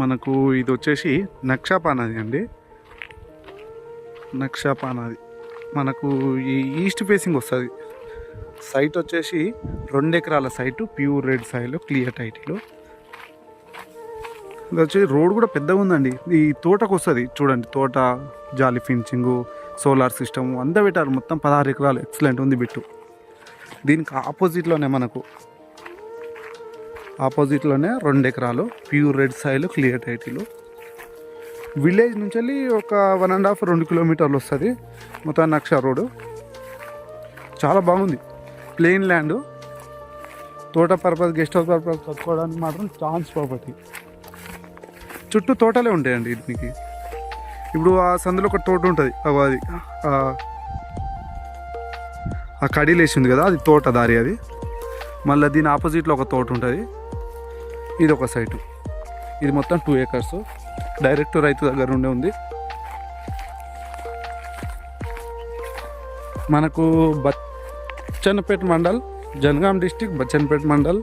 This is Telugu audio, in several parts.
మనకు ఇది వచ్చేసి నక్షాపానాది అండి. నక్షాపానాది. మనకు ఈ ఈస్ట్ ఫేసింగ్ వస్తుంది. సైట్ వచ్చేసి రెండు ఎకరాల site pure red soil clear title ఇది వచ్చి రోడ్ కూడా పెద్దగా ఉందండి. ఈ తోటకు వస్తుంది. చూడండి తోట జాలి ఫిన్చింగు సోలార్ సిస్టమ్ అంతా పెట్టారు. మొత్తం పదహారు ఎకరాలు ఎక్సలెంట్ ఉంది బిట్టు. దీనికి ఆపోజిట్లోనే మనకు ఆపోజిట్లోనే రెండు ఎకరాలు pure red soil clear title village నుంచి వెళ్ళి ఒక వన్ అండ్ హాఫ్ రెండు కిలోమీటర్లు వస్తుంది. మొత్తం నక్ష రోడ్. చాలా బాగుంది. ప్లెయిన్ ల్యాండ్ తోట పర్పస్ గెస్ట్ హౌస్ పర్పస్ కట్టుకోవడానికి మాత్రం ఛాన్స్ ప్రాపర్టీ చుట్టూ తోటలే ఉంటాయండి వీటికి ఇప్పుడు ఆ సందులో ఒక తోట ఉంటుంది. అది. ఆ- కడీలు వేసింది కదా అది తోట దారి అది. మళ్ళీ దీని ఆపోజిట్లో ఒక తోట ఉంటుంది. ఇది ఒక సైటు. ఇది మొత్తం టూ ఏకర్స్ డైరెక్ట్ రైతు దగ్గర ఉండే ఉంది. మనకు Bachannapet mandal Jangaon district Bachannapet mandal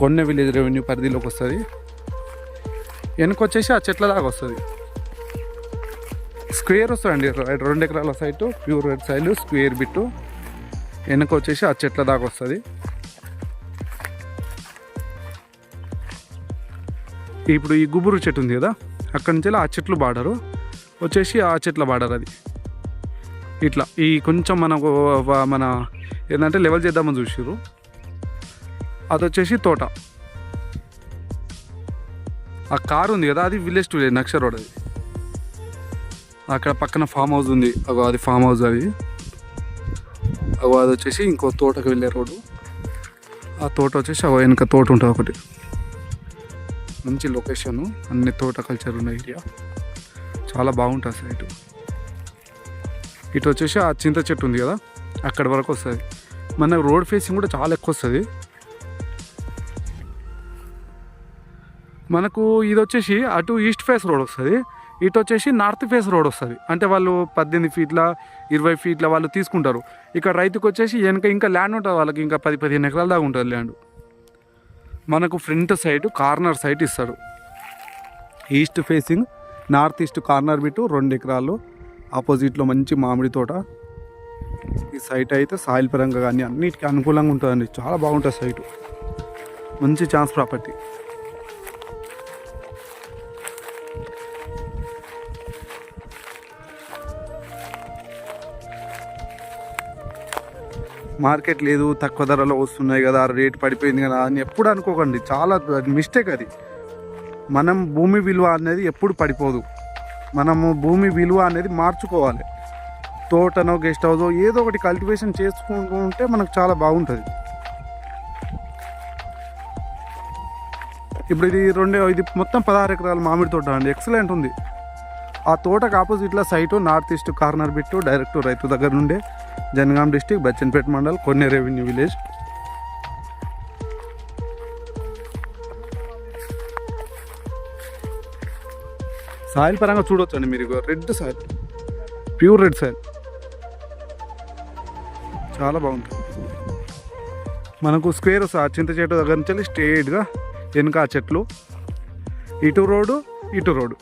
Konne village revenue పరిధిలోకి వస్తుంది. వెనక వచ్చేసి ఆ చెట్ల దాకా వస్తుంది. స్క్వేర్ వస్తుందండి రెండు ఎకరాల site pure red side square bit వెనక వచ్చేసి ఆ చెట్ల దాకా వస్తుంది. ఇప్పుడు ఈ గుబురు చెట్టు ఉంది కదా అక్కడి నుంచి ఆ చెట్లు బార్డరు వచ్చేసి ఆ చెట్ల బార్డర్ అది. ఇట్లా ఈ కొంచెం మనకు మన ఏంటంటే లెవెల్ చేద్దామని చూసిర్రు. అది వచ్చేసి తోట. ఆ కారు ఉంది కదా అది విలేజ్ టు విలేజ్ నక్ష రోడ్ అది. అక్కడ పక్కన ఫామ్ హౌస్ ఉంది. అగో అది ఫామ్ హౌస్ అది. అగో అది వచ్చేసి ఇంకో తోటకు వెళ్ళే రోడ్డు. ఆ తోట వచ్చేసి అగో వెనక తోట ఉంటుంది ఒకటి. మంచి లొకేషను అన్ని తోట కల్చర్ ఉన్న ఏరియా చాలా బాగుంటుంది సైట్ ఇటు. వచ్చేసి ఆ చింత చెట్టు ఉంది కదా అక్కడి వరకు వస్తుంది. మన రోడ్ ఫేసింగ్ కూడా చాలా ఎక్కువ వస్తుంది. మనకు ఇది వచ్చేసి అటు ఈస్ట్ ఫేస్ రోడ్ వస్తుంది ఇటు వచ్చేసి నార్త్ ఫేస్ రోడ్ వస్తుంది. అంటే వాళ్ళు పద్దెనిమిది ఫీట్ల ఇరవై ఫీట్ల వాళ్ళు తీసుకుంటారు. ఇక్కడ రైతుకు వచ్చేసి వెనక ఇంకా ల్యాండ్ ఉంటుంది వాళ్ళకి ఇంకా పది పదిహేను ఎకరాల దాకా ఉంటుంది ల్యాండ్ మనకు ఫ్రంట్ సైడ్ కార్నర్ సైడ్ ఇస్తాడు. East facing north east corner bit రెండు ఎకరాలు ఆపోజిట్లో మంచి మామిడి తోట. ఈ సైట్ అయితే సాయిల్ పరంగా కానీ అన్నిటికీ అనుకూలంగా ఉంటుందండి. చాలా బాగుంటుంది సైటు. మంచి ఛాన్స్ ప్రాపర్టీ. మార్కెట్ లేదు తక్కువ ధరలో వస్తున్నాయి కదా రేట్ పడిపోయింది కదా అని ఎప్పుడు అనుకోకండి. చాలా మిస్టేక్ అది. మనం భూమి విలువ అనేది ఎప్పుడు పడిపోదు. మనము భూమి విలువ అనేది మార్చుకోవాలి. తోటనో గెస్ట్ హౌస్ ఏదో ఒకటి కల్టివేషన్ చేసుకుంటూ ఉంటే మనకు చాలా బాగుంటుంది. ఇప్పుడు ఇది రెండు ఇది మొత్తం పదహారు ఎకరాల మామిడి తోట అండి. ఎక్సలెంట్ ఉంది. ఆ తోటకు ఆపోజిట్లో site north east corner bit direct రైతు దగ్గర నుండే జనగాం డిస్టిక్ బచ్చన్పేట మండల్ కొన్ని రెవెన్యూ విలేజ్. సాయిల్ పరంగా చూడొచ్చండి మీరు red soil. Pure red soil. చాలా బాగుంటుంది. మనకు స్క్వేర్ ఆ చింత చెట్టు దగ్గర నుంచి స్ట్రేట్గా వెనుక ఆ చెట్లు. ఇటు రోడ్డు ఇటు రోడ్డు.